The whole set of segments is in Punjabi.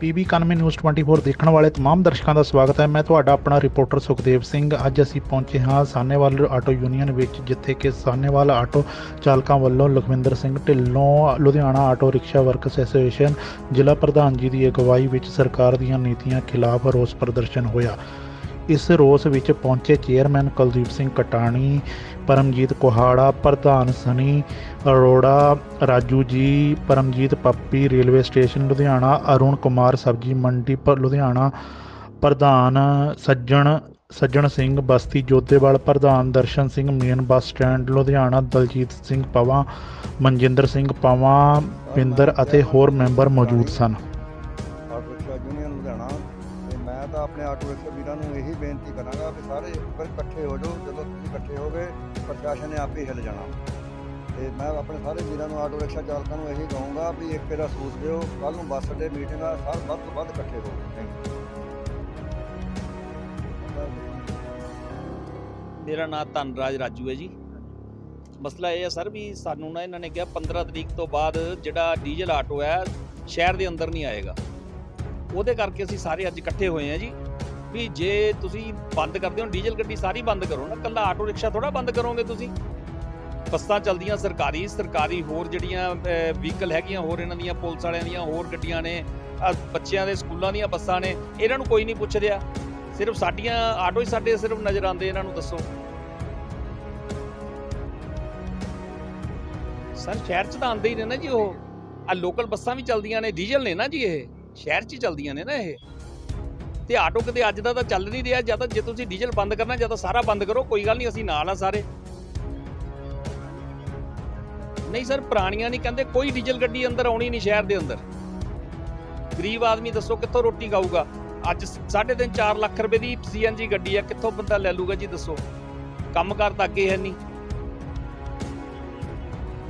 ਪੀਬੀ 91 ਨਿਊਜ਼ 24 ਦੇਖਣ ਵਾਲੇ ਤਮਾਮ ਦਰਸ਼ਕਾਂ ਦਾ ਸਵਾਗਤ ਹੈ। ਮੈਂ ਤੁਹਾਡਾ ਆਪਣਾ ਰਿਪੋਰਟਰ ਸੁਖਦੇਵ ਸਿੰਘ। ਅੱਜ ਅਸੀਂ ਪਹੁੰਚੇ ਹਾਂ ਸਾਨੇਵਾਲ ਆਟੋ ਯੂਨੀਅਨ ਵਿੱਚ, ਜਿੱਥੇ ਕਿ ਸਾਨੇਵਾਲ ਆਟੋ ਚਾਲਕਾਂ ਵੱਲੋਂ Lakhwinder Singh Dhillon, Ludhiana auto rickshaw works association, ਜ਼ਿਲ੍ਹਾ ਪ੍ਰਧਾਨ ਜੀ ਦੀ ਅਗਵਾਈ ਵਿੱਚ ਸਰਕਾਰ ਦੀਆਂ ਨੀਤੀਆਂ ਖਿਲਾਫ ਰੋਸ ਪ੍ਰਦਰਸ਼ਨ ਹੋਇਆ। ਇਸ ਰੋਸ ਵਿੱਚ ਪਹੁੰਚੇ ਚੇਅਰਮੈਨ ਕੁਲਦੀਪ ਸਿੰਘ ਕਟਾਣੀ, ਪਰਮਜੀਤ ਕੋਹਾੜਾ, ਪ੍ਰਧਾਨ ਸਨੀ ਅਰੋੜਾ, ਰਾਜੂ ਜੀ, ਪਰਮਜੀਤ ਪੱਪੀ, ਰੇਲਵੇ ਸਟੇਸ਼ਨ ਲੁਧਿਆਣਾ, ਅਰੁਣ ਕੁਮਾਰ ਸਬਜੀ ਮੰਡੀ ਪਰ ਲੁਧਿਆਣਾ, ਪ੍ਰਧਾਨ ਸੱਜਣ ਸੱਜਣ ਸਿੰਘ ਬਸਤੀ, ਜੋਧੇਵਾਲ, ਪ੍ਰਧਾਨ Darshan Singh main bus stand, Ludhiana, Daljit Singh Pawa, Manjinder Singh ਪਵਾ ਪਿੰਦਰ ਅਤੇ ਹੋਰ ਮੈਂਬਰ ਮੌਜੂਦ ਸਨ। ਆਪਣੇ ਆਟੋ ਰਿਕਸ਼ਾ ਵੀਰਾਂ ਨੂੰ ਇਹੀ ਬੇਨਤੀ ਕਰਾਂਗਾ ਕਿ ਸਾਰੇ ਇੱਕ ਵਾਰ ਇਕੱਠੇ ਹੋ ਜਾਓ, ਜਦੋਂ ਤੁਸੀਂ ਇਕੱਠੇ ਹੋਗੇ ਪ੍ਰਸ਼ਾਸਨ ਨੇ ਆਪੇ ਹਿੱਲ ਜਾਣਾ। ਤੇ ਮੈਂ ਆਪਣੇ ਸਾਰੇ ਵੀਰਾਂ ਨੂੰ, ਆਟੋ ਰਿਕਸ਼ਾ ਚਾਲਕਾਂ ਨੂੰ ਇਹੀ ਕਹੂੰਗਾ ਵੀ ਇੱਕ ਦਾ ਸੂਸ ਦਿਓ ਕੱਲ ਨੂੰ ਬੱਸ ਅੱਡੇ ਮੀਟਿੰਗ ਆ ਸਾਰੇ ਵੱਧ ਤੋਂ ਵੱਧ ਇਕੱਠੇ ਹੋ ਥੈਂਕ ਮੇਰਾ ਨਾਮ ਧਨਰਾਜ ਰਾਜੂ ਹੈ ਜੀ। ਮਸਲਾ ਇਹ ਹੈ ਸਰ ਵੀ ਸਾਨੂੰ ਨਾ ਇਹਨਾਂ ਨੇ ਕਿਹਾ 15 ਤਰੀਕ ਤੋਂ ਬਾਅਦ ਜਿਹੜਾ ਡੀਜ਼ਲ ਆਟੋ ਹੈ, ਸ਼ਹਿਰ ਦੇ ਅੰਦਰ ਨਹੀਂ ਆਏਗਾ। ਉਹਦੇ ਕਰਕੇ ਅਸੀਂ ਸਾਰੇ ਅੱਜ ਇਕੱਠੇ ਹੋਏ ਹਾਂ ਜੀ। ਵੀ ਜੇ ਤੁਸੀਂ ਬੰਦ ਕਰਦੇ ਹੋ, ਡੀਜ਼ਲ ਗੱਡੀ ਸਾਰੀ ਬੰਦ ਕਰੋ ਨਾ ਕੱਲਾ ਆਟੋ ਰਿਕਸ਼ਾ ਥੋੜਾ ਬੰਦ ਕਰੋਗੇ ਤੁਸੀਂ? ਬੱਸਾਂ ਚਲਦੀਆਂ ਸਰਕਾਰੀ ਸਰਕਾਰੀ ਹੋਰ ਜਿਹੜੀਆਂ ਵਹੀਕਲ ਹੈਗੀਆਂ, ਹੋਰ ਇਹਨਾਂ ਦੀਆਂ, ਪੁਲਿਸ ਵਾਲਿਆਂ ਦੀਆਂ, ਹੋਰ ਗੱਡੀਆਂ ਨੇ ਬੱਚਿਆਂ ਦੇ, ਸਕੂਲਾਂ ਦੀਆਂ ਬੱਸਾਂ ਨੇ, ਇਹਨਾਂ ਨੂੰ ਕੋਈ ਨਹੀਂ ਪੁੱਛ ਰਿਹਾ। ਸਿਰਫ ਸਾਡੀਆਂ ਆਟੋ ਹੀ ਸਾਡੇ ਸਿਰਫ ਨਜ਼ਰ ਆਉਂਦੇ, ਇਹਨਾਂ ਨੂੰ ਦੱਸੋ। ਸਰ, ਸ਼ਹਿਰ ਚ ਤਾਂ ਆਉਂਦੇ ਹੀ ਨੇ ਨਾ ਜੀ ਉਹ। ਆ ਲੋਕਲ ਬੱਸਾਂ ਵੀ ਚੱਲਦੀਆਂ ਨੇ, ਡੀਜ਼ਲ ਨੇ ਨਾ ਜੀ ਇਹ। ਸ਼ਹਿਰ ਚ ਚੱਲਦੀਆਂ ਨੇ ਨਾ ਇਹ। ਤੇ ਆਟੋ ਕਿਤੇ ਅੱਜ ਦਾ ਤਾਂ ਚੱਲ ਨਹੀਂ ਰਿਹਾ, ਜਾਂ ਤਾਂ ਜੇ ਤੁਸੀਂ ਡੀਜ਼ਲ ਬੰਦ ਕਰਨਾ, ਜਾਂ ਤਾਂ ਸਾਰਾ ਬੰਦ ਕਰੋ, ਕੋਈ ਗੱਲ ਨਹੀਂ, ਅਸੀਂ ਨਾਲ ਆ ਸਾਰੇ। ਨਹੀਂ ਸਰ, ਪੁਰਾਣੀਆਂ ਨਹੀਂ ਕਹਿੰਦੇ, ਕੋਈ ਡੀਜ਼ਲ ਗੱਡੀ ਅੰਦਰ ਆਉਣੀ ਨਹੀਂ ਸ਼ਹਿਰ ਦੇ ਅੰਦਰ। ਗਰੀਬ ਆਦਮੀ ਦੱਸੋ ਕਿੱਥੋਂ ਰੋਟੀ ਖਾਊਗਾ? ਅੱਜ 3.5 4 ਲੱਖ ਰੁਪਏ ਦੀ ਸੀਐਨਜੀ ਗੱਡੀ ਆ, ਕਿੱਥੋਂ ਬੰਦਾ ਲੈ ਲੂਗਾ ਜੀ, ਦੱਸੋ? ਕੰਮਕਾਰ ਤਾਂ ਅੱਗੇ ਹੈ ਨਹੀਂ।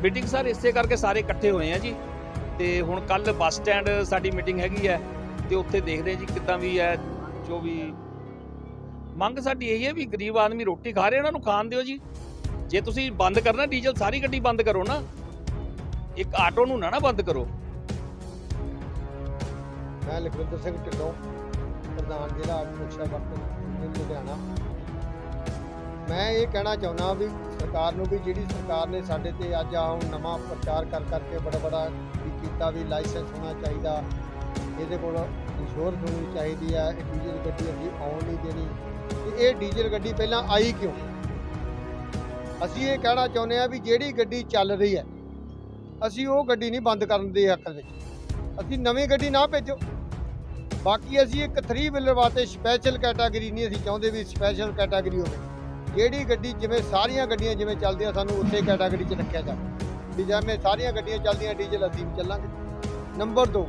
ਮੀਟਿੰਗ ਸਰ, ਇਸੇ ਕਰਕੇ ਸਾਰੇ ਇਕੱਠੇ ਹੋਏ ਆ ਜੀ। ਤੇ ਹੁਣ ਕੱਲ ਬੱਸ ਸਟੈਂਡ ਸਾਡੀ ਮੀਟਿੰਗ ਹੈਗੀ ਹੈ ਤੇ ਉੱਥੇ ਦੇਖਦੇ ਜੀ ਕਿੱਦਾਂ ਵੀ ਹੈ, ਜੋ ਵੀ ਮੰਗ ਸਾਡੀ ਇਹ ਹੈ ਵੀ ਗਰੀਬ ਆਦਮੀ ਰੋਟੀ ਖਾ ਰਹੇ ਉਹਨਾਂ ਨੂੰ ਖਾਣ ਦਿਓ ਜੀ। ਜੇ ਤੁਸੀਂ ਬੰਦ ਕਰਨਾ, ਡੀਜ਼ਲ ਸਾਰੀ ਗੱਡੀ ਬੰਦ ਕਰੋ ਨਾ, ਇੱਕ ਆਟੋ ਨੂੰ ਨਾ ਨਾ ਬੰਦ ਕਰੋ। ਮੈਂ ਲਖਵਿੰਦਰ ਸਿੰਘ ਢਿੱਲੋਂ, ਪ੍ਰਧਾਨ ਜ਼ਿਲ੍ਹਾ ਆਟੋ ਰਿਕਸ਼ਾ ਵਰਕਰ ਲੁਧਿਆਣਾ। ਮੈਂ ਇਹ ਕਹਿਣਾ ਚਾਹੁੰਦਾ ਵੀ ਸਰਕਾਰ ਨੂੰ ਵੀ, ਜਿਹੜੀ ਸਰਕਾਰ ਨੇ ਸਾਡੇ ਤੇ ਅੱਜ ਆ ਹੁਣ ਨਵਾਂ ਪ੍ਰਚਾਰ ਕਰ ਕਰਕੇ ਬੜਾ ਬੜਾ ਵੀ ਕੀਤਾ ਵੀ ਲਾਇਸੈਂਸ ਹੋਣਾ ਚਾਹੀਦਾ। ਇਹਦੇ ਕੋਲ ਇੰਸ਼ੋਰੈਂਸ ਹੋਣੀ ਚਾਹੀਦੀ ਆ, ਇਹ ਡੀਜ਼ਲ ਗੱਡੀ ਅਸੀਂ ਆਉਣ ਨਹੀਂ ਦੇਣੀ। ਤੇ ਇਹ ਡੀਜ਼ਲ ਗੱਡੀ ਪਹਿਲਾਂ ਆਈ ਕਿਉਂ? ਅਸੀਂ ਇਹ ਕਹਿਣਾ ਚਾਹੁੰਦੇ ਆ ਵੀ ਜਿਹੜੀ ਗੱਡੀ ਚੱਲ ਰਹੀ ਹੈ, ਅਸੀਂ ਉਹ ਗੱਡੀ ਨਹੀਂ ਬੰਦ ਕਰਨ ਦੇ ਹੱਕ ਵਿੱਚ। ਅਸੀਂ ਨਵੀਂ ਗੱਡੀ ਨਾ ਭੇਜੋ। ਬਾਕੀ ਅਸੀਂ ਇੱਕ 3 ਵੀਲਰ ਵਾਸਤੇ ਸਪੈਸ਼ਲ ਕੈਟਾਗਰੀ ਨਹੀਂ ਅਸੀਂ ਚਾਹੁੰਦੇ ਵੀ ਸਪੈਸ਼ਲ ਕੈਟਾਗਰੀ ਹੋਵੇ। ਜਿਹੜੀ ਗੱਡੀ, ਜਿਵੇਂ ਸਾਰੀਆਂ ਗੱਡੀਆਂ ਜਿਵੇਂ ਚੱਲਦੀਆਂ, ਸਾਨੂੰ ਉਸੇ ਕੈਟਾਗਰੀ 'ਚ ਰੱਖਿਆ ਜਾਵੇ ਵੀ ਜਿਵੇਂ ਸਾਰੀਆਂ ਗੱਡੀਆਂ ਚੱਲਦੀਆਂ ਡੀਜ਼ਲ ਅਸੀਂ ਵੀ ਚੱਲਾਂਗੇ। ਨੰਬਰ 2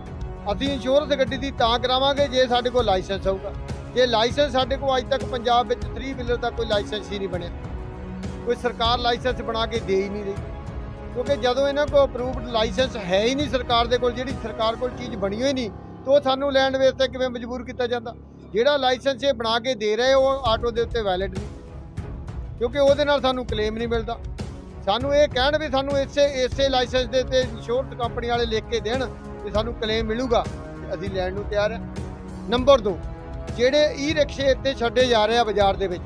ਅਸੀਂ ਇੰਸ਼ੋਰੈਂਸ ਗੱਡੀ ਦੀ ਤਾਂ ਕਰਾਵਾਂਗੇ ਜੇ ਸਾਡੇ ਕੋਲ ਲਾਇਸੈਂਸ ਹੋਊਗਾ। ਜੇ ਲਾਇਸੈਂਸ ਸਾਡੇ ਕੋਲ ਅੱਜ ਤੱਕ ਪੰਜਾਬ ਵਿੱਚ 3 ਵੀਲਰ ਦਾ ਕੋਈ ਲਾਇਸੈਂਸ ਹੀ ਨਹੀਂ ਬਣਿਆ। ਕੋਈ ਸਰਕਾਰ ਲਾਇਸੈਂਸ ਬਣਾ ਕੇ ਦੇ ਹੀ ਨਹੀਂ ਰਹੀ। ਕਿਉਂਕਿ ਜਦੋਂ ਇਹਨਾਂ ਕੋਲ ਅਪਰੂਵਡ ਲਾਇਸੈਂਸ ਹੈ ਹੀ ਨਹੀਂ ਸਰਕਾਰ ਦੇ ਕੋਲ, ਜਿਹੜੀ ਸਰਕਾਰ ਕੋਲ ਚੀਜ਼ ਬਣੀ ਹੋਈ ਨਹੀਂ, ਤਾਂ ਉਹ ਸਾਨੂੰ ਲੈਣ ਵਾਸਤੇ ਕਿਵੇਂ ਮਜਬੂਰ ਕੀਤਾ ਜਾਂਦਾ? ਜਿਹੜਾ ਲਾਇਸੈਂਸ ਇਹ ਬਣਾ ਕੇ ਦੇ ਰਹੇ, ਉਹ ਆਟੋ ਦੇ ਉੱਤੇ ਵੈਲਿਡ ਨਹੀਂ। ਕਿਉਂਕਿ ਉਹਦੇ ਨਾਲ ਸਾਨੂੰ ਕਲੇਮ ਨਹੀਂ ਮਿਲਦਾ। ਸਾਨੂੰ ਇਹ ਕਹਿਣ ਵੀ ਸਾਨੂੰ ਇਸੇ ਇਸੇ ਲਾਇਸੈਂਸ ਦੇ ਤੇ ਇੰਸ਼ੋਰੈਂਸ ਕੰਪਨੀ ਵਾਲੇ ਲਿਖ ਕੇ ਦੇਣ ਵੀ ਸਾਨੂੰ ਕਲੇਮ ਮਿਲੂਗਾ। ਤੇ ਅਸੀਂ ਲੈਣ ਨੂੰ ਤਿਆਰ ਹਾਂ। ਨੰਬਰ 2 ਜਿਹੜੇ ਈ ਰਿਕਸ਼ੇ ਇੱਥੇ ਛੱਡੇ ਜਾ ਰਹੇ ਆ ਬਾਜ਼ਾਰ ਦੇ ਵਿੱਚ,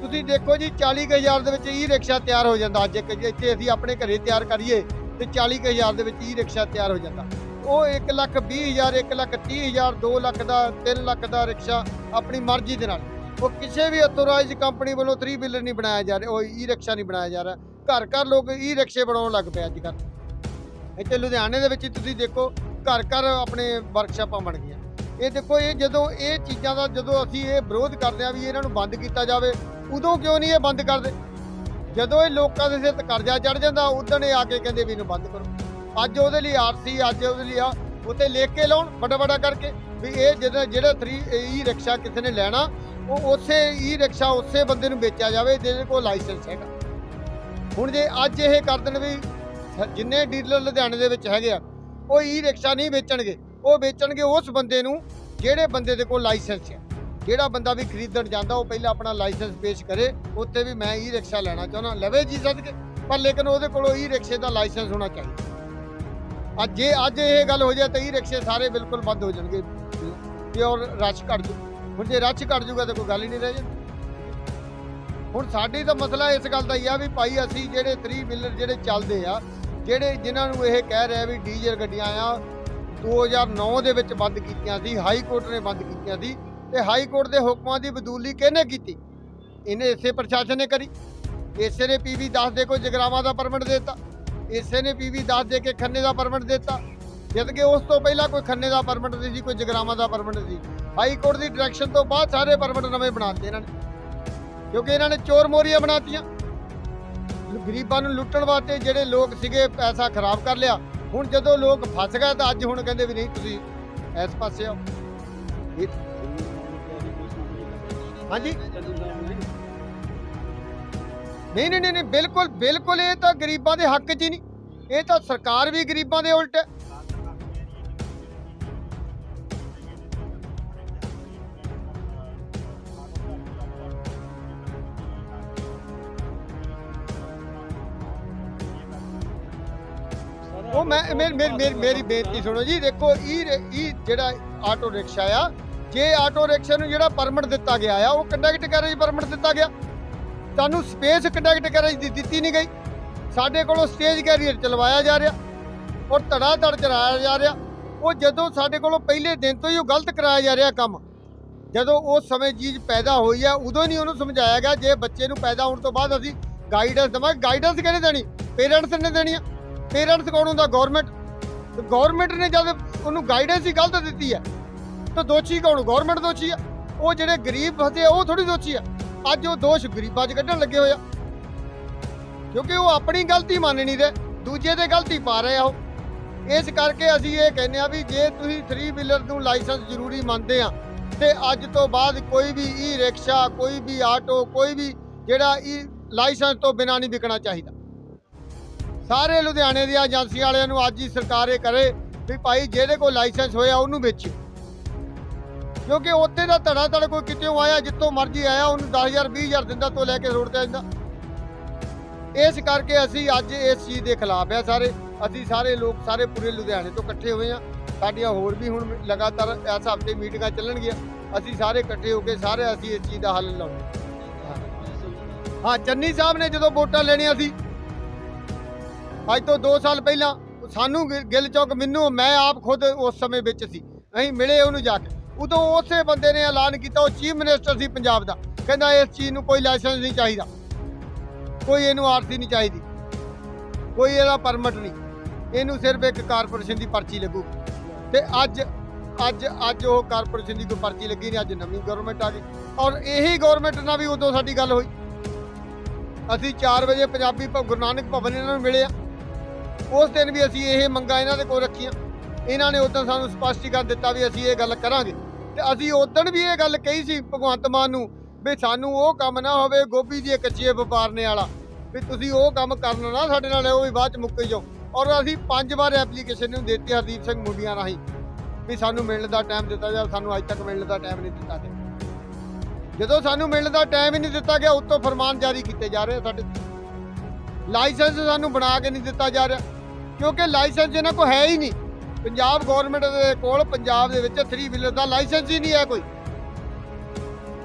ਤੁਸੀਂ ਦੇਖੋ ਜੀ 40000 ਦੇ ਵਿੱਚ ਈ ਰਿਕਸ਼ਾ ਤਿਆਰ ਹੋ ਜਾਂਦਾ। ਅੱਜ ਇੱਕ ਇੱਥੇ ਅਸੀਂ ਆਪਣੇ ਘਰੇ ਤਿਆਰ ਕਰੀਏ, ਤੇ 40000 ਦੇ ਵਿੱਚ ਈ ਰਿਕਸ਼ਾ ਤਿਆਰ ਹੋ ਜਾਂਦਾ। ਉਹ 1 ਲੱਖ 20000 1 ਲੱਖ 30000 2 ਲੱਖ ਦਾ 3 ਲੱਖ ਦਾ ਰਿਕਸ਼ਾ ਆਪਣੀ ਮਰਜ਼ੀ ਦੇ ਨਾਲ। ਉਹ ਕਿਸੇ ਵੀ ਅਥੋਰਾਈਜ਼ ਕੰਪਨੀ ਵੱਲੋਂ 3 ਵੀਲਰ ਨਹੀਂ ਬਣਾਇਆ ਜਾ ਰਿਹਾ, ਉਹ ਈ ਰਿਕਸ਼ਾ ਨਹੀਂ ਬਣਾਇਆ ਜਾ ਰਿਹਾ। ਘਰ ਘਰ ਲੋਕ ਈ ਰਿਕਸ਼ੇ ਬਣਾਉਣ ਲੱਗ ਪਏ ਅੱਜ ਕੱਲ੍ਹ। ਇੱਥੇ ਲੁਧਿਆਣੇ ਦੇ ਵਿੱਚ ਤੁਸੀਂ ਦੇਖੋ, ਘਰ ਘਰ ਆਪਣੇ ਵਰਕਸ਼ਾਪਾਂ ਬਣ ਗਈਆਂ। ਇਹ ਦੇਖੋ, ਇਹ ਜਦੋਂ ਇਹ ਚੀਜ਼ਾਂ ਦਾ ਜਦੋਂ ਅਸੀਂ ਇਹ ਵਿਰੋਧ ਕਰਦੇ ਆ ਵੀ ਇਹਨਾਂ ਨੂੰ ਬੰਦ ਕੀਤਾ ਜਾਵੇ, ਉਦੋਂ ਕਿਉਂ ਨਹੀਂ ਇਹ ਬੰਦ ਕਰਦੇ? ਜਦੋਂ ਇਹ ਲੋਕਾਂ ਦੇ ਸਿਰ ਤੇ ਕਰਜ਼ਾ ਚੜ ਜਾਂਦਾ, ਉਦੋਂ ਇਹ ਆ ਕੇ ਕਹਿੰਦੇ ਵੀ ਇਹਨੂੰ ਬੰਦ ਕਰੋ। ਅੱਜ ਉਹਦੇ ਲਈ ਆਰਸੀ, ਅੱਜ ਉਹਦੇ ਲਈ ਆ ਉੱਤੇ ਲਿਖ ਕੇ ਲਾਉਣ ਵੱਡਾ ਵੱਡਾ ਕਰਕੇ ਵੀ ਇਹ ਜਿਹੜਾ ਜਿਹੜਾ 3 ਈ ਰਿਕਸ਼ਾ ਕਿਸੇ ਨੇ ਲੈਣਾ ਉਹ ਉਸੇ ਈ ਰਿਕਸ਼ਾ ਉਸੇ ਬੰਦੇ ਨੂੰ ਵੇਚਿਆ ਜਾਵੇ, ਜਿਹਦੇ ਕੋਲ ਲਾਇਸੈਂਸ ਹੈਗਾ। ਹੁਣ ਜੇ ਅੱਜ ਇਹ ਕਰ ਦੇਣ ਵੀ ਜਿੰਨੇ ਡੀਲਰ ਲੁਧਿਆਣੇ ਦੇ ਵਿੱਚ ਹੈਗੇ ਆ, ਉਹ ਈ ਰਿਕਸ਼ਾ ਨਹੀਂ ਵੇਚਣਗੇ। ਉਹ ਵੇਚਣਗੇ ਉਸ ਬੰਦੇ ਨੂੰ ਜਿਹੜੇ ਬੰਦੇ ਦੇ ਕੋਲ ਲਾਇਸੈਂਸ ਹੈ। ਜਿਹੜਾ ਬੰਦਾ ਵੀ ਖਰੀਦਣ ਜਾਂਦਾ, ਉਹ ਪਹਿਲਾਂ ਆਪਣਾ ਲਾਇਸੈਂਸ ਪੇਸ਼ ਕਰੇ, ਉੱਥੇ ਵੀ ਮੈਂ ਈ ਰਿਕਸ਼ਾ ਲੈਣਾ ਚਾਹੁੰਦਾ। ਲਵੇ ਜੀ ਸਦਕੇ, ਪਰ ਲੇਕਿਨ ਉਹਦੇ ਕੋਲੋਂ ਈ ਰਿਕਸ਼ੇ ਦਾ ਲਾਇਸੈਂਸ ਹੋਣਾ ਚਾਹੀਦਾ। ਅੱਜ ਜੇ, ਅੱਜ ਇਹ ਗੱਲ ਹੋ ਜਾਏ ਤਾਂ ਈ ਰਿਕਸ਼ੇ ਸਾਰੇ ਬਿਲਕੁਲ ਬੰਦ ਹੋ ਜਾਣਗੇ। ਪਿਓਰ ਰਸ਼ ਘਟ ਜਾਊ। ਹੁਣ ਜੇ ਰਸ਼ ਘਟ ਜੂਗਾ ਤਾਂ ਕੋਈ ਗੱਲ ਹੀ ਨਹੀਂ ਰਹਿ ਜਾਂਦੀ ਹੁਣ ਸਾਡੀ ਤਾਂ ਮਸਲਾ ਇਸ ਗੱਲ ਦਾ ਹੀ ਆ ਵੀ ਭਾਈ ਅਸੀਂ ਜਿਹੜੇ 3 ਵੀਲਰ ਜਿਹੜੇ ਚੱਲਦੇ ਆ, ਜਿਹੜੇ ਜਿਨ੍ਹਾਂ ਨੂੰ ਇਹ ਕਹਿ ਰਿਹਾ ਵੀ ਡੀਜ਼ਲ ਗੱਡੀਆਂ ਆ 2009 ਦੇ ਵਿੱਚ ਬੰਦ ਕੀਤੀਆਂ ਸੀ, ਹਾਈ ਕੋਰਟ ਨੇ ਬੰਦ ਕੀਤੀਆਂ ਸੀ ਤੇ ਹਾਈ ਕੋਰਟ ਦੇ ਹੁਕਮਾਂ ਦੀ ਬਦੂਲੀ ਕਿਹਨੇ ਕੀਤੀ? ਇਹਨੇ ਇਸੇ ਪ੍ਰਸ਼ਾਸਨ ਨੇ ਕਰੀ। ਇਸੇ ਨੇ ਪੀਵੀ 10 ਦੇ ਕੋਈ ਜਗਰਾਵਾਂ ਦਾ ਪਰਮਿਟ ਦਿੱਤਾ। ਇਸੇ ਨੇ ਪੀਵੀ 10 ਦੇ ਕੇ ਖੰਨੇ ਦਾ ਪਰਮਿਟ ਦਿੱਤਾ। ਜਦ ਕਿ ਉਸ ਤੋਂ ਪਹਿਲਾਂ ਕੋਈ ਖੰਨੇ ਦਾ ਪਰਮਿਟ ਨਹੀਂ ਸੀ, ਕੋਈ ਜਗਰਾਵਾਂ ਦਾ ਪਰਮਿਟ ਸੀ। ਹਾਈ ਕੋਰਟ ਦੀ ਡਾਇਰੈਕਸ਼ਨ ਤੋਂ ਬਾਅਦ ਸਾਰੇ ਪਰਮਿਟ ਨਵੇਂ ਬਣਾਤੇ ਇਹਨਾਂ ਨੇ ਕਿਉਂਕਿ ਇਹਨਾਂ ਨੇ ਚੋਰ ਮੋਰੀਆਂ ਬਣਾਤੀਆਂ। ਗਰੀਬਾਂ ਨੂੰ ਲੁੱਟਣ ਵਾਸਤੇ ਜਿਹੜੇ ਲੋਕ ਸੀਗੇ ਪੈਸਾ ਖਰਾਬ ਕਰ ਲਿਆ। ਹੁਣ ਜਦੋਂ ਲੋਕ ਫਸ ਗਏ ਤਾਂ ਅੱਜ ਹੁਣ ਕਹਿੰਦੇ ਵੀ ਨਹੀਂ ਤੁਸੀਂ ਇਸ ਪਾਸੇ ਆਓ। ਹਾਂਜੀ? ਨਹੀਂ ਨਹੀਂ ਨਹੀਂ, ਬਿਲਕੁਲ ਬਿਲਕੁਲ ਇਹ ਤਾਂ ਗਰੀਬਾਂ ਦੇ ਹੱਕ 'ਚ ਹੀ ਨਹੀਂ। ਇਹ ਤਾਂ ਸਰਕਾਰ ਵੀ ਗਰੀਬਾਂ ਦੇ ਉਲਟ ਹੈ। ਉਹ ਮੈਂ ਮੇਰੀ ਮੇਰੀ ਮੇਰੀ ਬੇਨਤੀ ਸੁਣੋ ਜੀ, ਦੇਖੋ, ਇਹ ਇਹ ਜਿਹੜਾ ਆਟੋ ਰਿਕਸ਼ਾ ਆ, ਜੇ ਆਟੋ ਰਿਕਸ਼ਾ ਨੂੰ ਜਿਹੜਾ ਪਰਮਿਟ ਦਿੱਤਾ ਗਿਆ ਆ, ਉਹ ਕੰਡਕਟ ਕੈਰੇਜ ਪਰਮਿਟ ਦਿੱਤਾ ਗਿਆ। ਤੁਹਾਨੂੰ ਸਪੇਸ ਕੰਡਕਟ ਕੈਰੇਜ ਦਿੱਤੀ ਨਹੀਂ ਗਈ। ਸਾਡੇ ਕੋਲੋਂ ਸਟੇਜ ਕੈਰੀਅਰ ਚਲਵਾਇਆ ਜਾ ਰਿਹਾ ਔਰ ਧੜਾ ਧੜ ਚਲਾਇਆ ਜਾ ਰਿਹਾ। ਉਹ ਜਦੋਂ ਸਾਡੇ ਕੋਲੋਂ ਪਹਿਲੇ ਦਿਨ ਤੋਂ ਹੀ ਉਹ ਗਲਤ ਕਰਾਇਆ ਜਾ ਰਿਹਾ ਕੰਮ, ਜਦੋਂ ਉਸ ਸਮੇਂ ਚੀਜ਼ ਪੈਦਾ ਹੋਈ ਆ, ਉਦੋਂ ਨਹੀਂ ਉਹਨੂੰ ਸਮਝਾਇਆ ਗਿਆ, ਜੇ ਬੱਚੇ ਨੂੰ ਪੈਦਾ ਹੋਣ ਤੋਂ ਬਾਅਦ ਅਸੀਂ ਗਾਈਡੈਂਸ ਦਵਾਂਗੇ। ਗਾਈਡੈਂਸ ਕਿਹਨੇ ਦੇਣੀ? ਪੇਰੈਂਟਸ ਨੇ ਦੇਣੀ ਆ। ਪੇਰੈਂਟਸ ਕੌਣ ਹੁੰਦਾ? ਗਵਰਨਮੈਂਟ ਗਵਰਨਮੈਂਟ ਨੇ ਜਦ ਉਹਨੂੰ ਗਾਈਡੈਂਸ ਹੀ ਗਲਤ ਦਿੱਤੀ ਹੈ, ਤਾਂ ਦੋਸ਼ੀ ਕੌਣ? ਗਵਰਨਮੈਂਟ ਦੋਸ਼ੀ ਆ। ਉਹ ਜਿਹੜੇ ਗਰੀਬ ਫਸੇ ਉਹ ਥੋੜੀ ਦੋਸ਼ੀ ਆ। ਅੱਜ ਉਹ ਦੋਸ਼ ਗਰੀਬਾਂ 'ਚ ਕੱਢਣ ਲੱਗੇ ਹੋਏ ਆ। ਕਿਉਂਕਿ ਉਹ ਆਪਣੀ ਗਲਤੀ ਮੰਨ ਨਹੀਂ ਰਹੇ, ਦੂਜੇ ਤੇ ਗਲਤੀ ਪਾ ਰਹੇ ਆ ਉਹ। ਇਸ ਕਰਕੇ ਅਸੀਂ ਇਹ ਕਹਿੰਦੇ ਆ ਵੀ ਜੇ ਤੁਸੀਂ 3 ਵੀਲਰ ਨੂੰ ਲਾਇਸੈਂਸ ਜ਼ਰੂਰੀ ਮੰਨਦੇ ਆ, ਤੇ ਅੱਜ ਤੋਂ ਬਾਅਦ ਕੋਈ ਵੀ ਈ ਰਿਕਸ਼ਾ ਕੋਈ ਵੀ ਆਟੋ ਕੋਈ ਵੀ ਜਿਹੜਾ ਈ ਲਾਇਸੈਂਸ ਤੋਂ ਬਿਨਾਂ ਨਹੀਂ ਵਿਕਣਾ ਚਾਹੀਦਾ। ਸਾਰੇ ਲੁਧਿਆਣੇ ਦੀਆਂ ਏਜੰਸੀਆਂ ਵਾਲਿਆਂ ਨੂੰ ਅੱਜ ਹੀ ਸਰਕਾਰ ਇਹ ਕਰੇ ਵੀ ਭਾਈ ਜਿਹਦੇ ਕੋਲ ਲਾਇਸੈਂਸ ਹੋਇਆ ਉਹਨੂੰ ਵੇਚੋ ਕਿਉਂਕਿ ਉੱਥੇ ਦਾ ਧੜਾ ਧੜ ਕੋਈ ਕਿਤੇੋਂ ਆਇਆ, ਜਿੱਥੋਂ ਮਰਜ਼ੀ ਆਇਆ, ਉਹਨੂੰ 10000 20000 ਦਿੰਦਾ, ਤੋਂ ਲੈ ਕੇ ਰੋਡ ਤੇ ਜਾਂਦਾ ਇਸ ਕਰਕੇ ਅਸੀਂ ਅੱਜ ਇਸ ਚੀਜ਼ ਦੇ ਖਿਲਾਫ ਆ ਸਾਰੇ। ਅਸੀਂ ਸਾਰੇ ਲੋਕ, ਸਾਰੇ ਪੂਰੇ ਲੁਧਿਆਣੇ ਤੋਂ ਇਕੱਠੇ ਹੋਏ ਆ। ਸਾਡੀਆਂ ਹੋਰ ਵੀ ਹੁਣ ਲਗਾਤਾਰ ਇਸ ਹਫ਼ਤੇ ਮੀਟਿੰਗਾਂ ਚੱਲਣਗੀਆਂ। ਅਸੀਂ ਸਾਰੇ ਇਕੱਠੇ ਹੋ ਕੇ ਸਾਰੇ ਅਸੀਂ ਇਸ ਚੀਜ਼ ਦਾ ਹੱਲ ਲਾਉਣਾ। ਹਾਂ, ਚੰਨੀ ਸਾਹਿਬ ਨੇ ਜਦੋਂ ਵੋਟਾਂ ਲੈਣੀਆਂ ਸੀ ਅੱਜ ਤੋਂ 2 ਸਾਲ ਪਹਿਲਾਂ ਸਾਨੂੰ ਗਿ- ਗਿੱਲ ਚੌਕ ਮੈਨੂੰ, ਮੈਂ ਆਪ ਖੁਦ ਉਸ ਸਮੇਂ ਵਿੱਚ ਸੀ। ਅਸੀਂ ਮਿਲੇ ਉਹਨੂੰ ਜਾ ਕੇ। ਉਦੋਂ ਉਸੇ ਬੰਦੇ ਨੇ ਐਲਾਨ ਕੀਤਾ, ਉਹ ਚੀਫ ਮਿਨਿਸਟਰ ਸੀ ਪੰਜਾਬ ਦਾ। ਕਹਿੰਦਾ ਇਸ ਚੀਜ਼ ਨੂੰ ਕੋਈ ਲਾਇਸੈਂਸ ਨਹੀਂ ਚਾਹੀਦਾ। ਕੋਈ ਇਹਨੂੰ ਆਰਸੀ ਨਹੀਂ ਚਾਹੀਦੀ। ਕੋਈ ਇਹਦਾ ਪਰਮਿਟ ਨਹੀਂ। ਇਹਨੂੰ ਸਿਰਫ ਇੱਕ ਕਾਰਪੋਰੇਸ਼ਨ ਦੀ ਪਰਚੀ ਲੱਗੂ। ਤੇ ਅੱਜ ਅੱਜ ਅੱਜ ਉਹ ਕਾਰਪੋਰੇਸ਼ਨ ਦੀ ਕੋਈ ਪਰਚੀ ਲੱਗੀ ਨਹੀਂ, ਅੱਜ ਨਵੀਂ ਗਵਰਨਮੈਂਟ ਆ ਗਈ। ਔਰ ਇਹੀ ਗਵਰਨਮੈਂਟ ਨਾਲ ਵੀ ਉਦੋਂ ਸਾਡੀ ਗੱਲ ਹੋਈ। ਅਸੀਂ 4 ਵਜੇ ਪੰਜਾਬੀ ਭ- ਗੁਰੂ ਨਾਨਕ ਭਵਨ ਇਹਨਾਂ ਨੂੰ ਮਿਲੇ ਆ। ਉਸ ਦਿਨ ਵੀ ਅਸੀਂ ਇਹ ਮੰਗਾਂ ਇਹਨਾਂ ਦੇ ਕੋਲ ਰੱਖੀਆਂ। ਇਹਨਾਂ ਨੇ ਉਦੋਂ ਸਾਨੂੰ ਸਪਸ਼ਟੀਕਰਨ ਦਿੱਤਾ ਵੀ ਅਸੀਂ ਇਹ ਗੱਲ ਕਰਾਂਗੇ। ਤੇ ਅਸੀਂ ਉਦੋਂ ਵੀ ਇਹ ਗੱਲ ਕਹੀ ਸੀ ਭਗਵੰਤ ਮਾਨ ਨੂੰ ਵੀ ਸਾਨੂੰ ਉਹ ਕੰਮ ਨਾ ਹੋਵੇ, ਗੋਭੀ ਦੀ ਕੱਚੇ ਵਪਾਰਨੇ ਵਾਲਾ। ਵੀ ਤੁਸੀਂ ਉਹ ਕੰਮ ਕਰਨਾ ਨਾ ਸਾਡੇ ਨਾਲ, ਉਹ ਵੀ ਬਾਅਦ ਚ ਮੁੱਕੇ ਜਾਓ। ਔਰ ਅਸੀਂ ਪੰਜ ਵਾਰ ਐਪਲੀਕੇਸ਼ਨ ਨੂੰ ਦਿੱਤੀ ਹਰਦੀਪ ਸਿੰਘ ਮੁੰਡੀਆਂ ਰਾਹੀਂ। ਵੀ ਸਾਨੂੰ ਮਿਲਣ ਦਾ ਟਾਈਮ ਦਿੱਤਾ ਜਾ ਸਾਨੂੰ ਅੱਜ ਤੱਕ ਮਿਲਣ ਦਾ ਟਾਈਮ ਨਹੀਂ ਦਿੱਤਾ ਗਿਆ। ਜਦੋਂ ਸਾਨੂੰ ਮਿਲਣ ਦਾ ਟਾਈਮ ਹੀ ਨਹੀਂ ਦਿੱਤਾ ਗਿਆ, ਉੱਤੋਂ ਫਰਮਾਨ ਜਾਰੀ ਕੀਤੇ ਜਾ ਰਹੇ ਸਾਡੇ ਲਾਇਸੈਂਸ ਸਾਨੂੰ ਬਣਾ ਕੇ ਨਹੀਂ ਦਿੱਤਾ ਜਾ ਰਿਹਾ, ਕਿਉਂਕਿ ਲਾਇਸੈਂਸ ਇਹਨਾਂ ਕੋਲ ਹੈ ਹੀ ਨਹੀਂ। ਪੰਜਾਬ ਗਵਰਨਮੈਂਟ ਦੇ ਕੋਲ, ਪੰਜਾਬ ਦੇ ਵਿੱਚ 3 ਵੀਲਰ ਦਾ ਲਾਇਸੈਂਸ ਹੀ ਨਹੀਂ ਹੈ ਕੋਈ।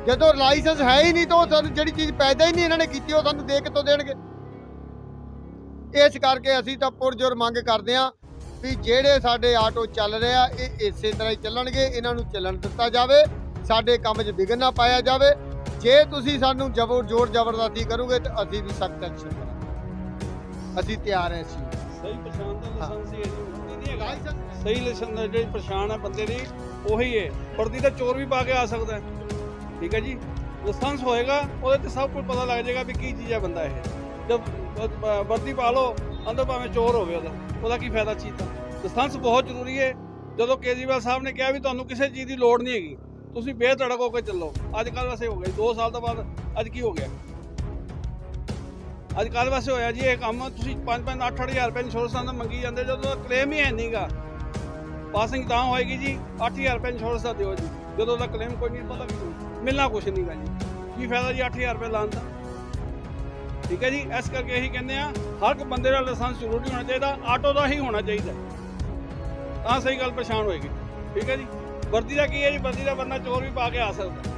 ਜਦੋਂ ਲਾਇਸੈਂਸ ਹੈ ਹੀ ਨਹੀਂ ਤਾਂ ਉਹ ਸਾਨੂੰ ਜਿਹੜੀ ਚੀਜ਼ ਪੈਦਾ ਹੀ ਨਹੀਂ ਇਹਨਾਂ ਨੇ ਕੀਤੀ, ਉਹ ਸਾਨੂੰ ਦੇ ਕਿੱਥੋਂ ਦੇਣਗੇ? ਇਸ ਕਰਕੇ ਅਸੀਂ ਤਾਂ ਪੁਰਜੋਰ ਮੰਗ ਕਰਦੇ ਹਾਂ ਵੀ ਜਿਹੜੇ ਸਾਡੇ ਆਟੋ ਚੱਲ ਰਹੇ ਆ, ਇਹ ਇਸੇ ਤਰ੍ਹਾਂ ਹੀ ਚੱਲਣਗੇ, ਇਹਨਾਂ ਨੂੰ ਚੱਲਣ ਦਿੱਤਾ ਜਾਵੇ, ਸਾਡੇ ਕੰਮ 'ਚ ਵਿਘਨ ਨਾ ਪਾਇਆ ਜਾਵੇ। ਜੇ ਤੁਸੀਂ ਸਾਨੂੰ ਜ਼ਬਰ ਜ਼ੋਰ ਜ਼ਬਰਦਸਤੀ ਕਰੋਗੇ ਤਾਂ ਅਸੀਂ ਵੀ ਸਖਤ ਐਕਸ਼ਨ ਕਰਾਂਗੇ। ਅਸੀਂ ਤਿਆਰ ਚੀਜ਼ ਲਈ। ਸਹੀ ਪਛਾਣ ਦਾ ਲਾਇਸੈਂਸ ਹੀ ਨਹੀਂ ਹੈਗਾ। ਸਹੀ ਲਾਇਸੈਂਸ ਦਾ ਜਿਹੜੀ ਪਛਾਣ ਹੈ ਬੰਦੇ ਦੀ ਉਹੀ ਹੈ। ਵਰਦੀ ਤਾਂ ਚੋਰ ਵੀ ਪਾ ਕੇ ਆ ਸਕਦਾ ਹੈ। ਠੀਕ ਹੈ ਜੀ? ਲਾਇਸੈਂਸ ਹੋਏਗਾ ਉਹਦੇ ਤੇ ਸਭ ਕੁਝ ਪਤਾ ਲੱਗ ਜਾਏਗਾ ਵੀ ਕੀ ਚੀਜ਼ ਹੈ ਬੰਦਾ ਇਹ। ਜਦ ਵਰਦੀ ਪਾ ਲਓ ਅੰਦਰ ਭਾਵੇਂ ਚੋਰ ਹੋਵੇ ਉਹਦਾ ਉਹਦਾ ਕੀ ਫਾਇਦਾ ਚੀਜ਼ ਦਾ? ਲਾਇਸੈਂਸ ਬਹੁਤ ਜ਼ਰੂਰੀ ਹੈ। ਜਦੋਂ ਕੇਜਰੀਵਾਲ ਸਾਹਿਬ ਨੇ ਕਿਹਾ ਵੀ ਤੁਹਾਨੂੰ ਕਿਸੇ ਚੀਜ਼ ਦੀ ਲੋੜ ਨਹੀਂ ਹੈਗੀ ਤੁਸੀਂ ਬੇਧੜਕ ਹੋ ਕੇ ਚੱਲੋ। ਅੱਜ ਕੱਲ੍ਹ ਵੈਸੇ ਹੋ ਗਿਆ 2 ਸਾਲ ਤੋਂ ਬਾਅਦ ਅੱਜ ਕੀ ਹੋ ਗਿਆ? ਅੱਜ ਕੱਲ੍ਹ ਵਾਸਤੇ ਹੋਇਆ ਜੀ ਇਹ ਕੰਮ, ਤੁਸੀਂ 5-5 8-8000 ਰੁਪਏ ਇੰਸ਼ੋਰੈਂਸ ਦਾ ਮੰਗੀ ਜਾਂਦੇ, ਜਦੋਂ ਕਲੇਮ ਹੀ ਹੈ ਨਹੀਂਗਾ ਪਾਸਿੰਗ ਤਾਂ ਹੋਏਗੀ ਜੀ 8000 ਰੁਪਏ ਇੰਸ਼ੋਰੈਂਸ ਦਾ ਦਿਓ ਜੀ। ਜਦੋਂ ਦਾ ਕਲੇਮ ਕੋਈ ਨਹੀਂ ਪਤਾ ਕੀ ਮਿਲਣਾ ਕੁਛ ਨਹੀਂਗਾ ਜੀ। ਕੀ ਫਾਇਦਾ ਜੀ 8000 ਰੁਪਏ ਲਾਉਣ ਦਾ? ਠੀਕ ਹੈ ਜੀ, ਇਸ ਕਰਕੇ ਇਹੀ ਕਹਿੰਦੇ ਆ, ਹਰ ਇੱਕ ਬੰਦੇ ਦਾ ਲਾਇਸੈਂਸ ਜ਼ਰੂਰੀ ਹੋਣਾ ਚਾਹੀਦਾ ਆਟੋ ਦਾ ਹੀ ਹੋਣਾ ਚਾਹੀਦਾ। ਤਾਂ ਸਹੀ ਗੱਲ ਪਛਾਣ ਹੋਏਗੀ। ਠੀਕ ਹੈ ਜੀ, ਵਰਦੀ ਦਾ ਕੀ ਹੈ ਜੀ, ਵਰਦੀ ਦਾ ਵਰਨਾ ਚੋਰ ਵੀ ਪਾ ਕੇ ਆ ਸਕਦਾ।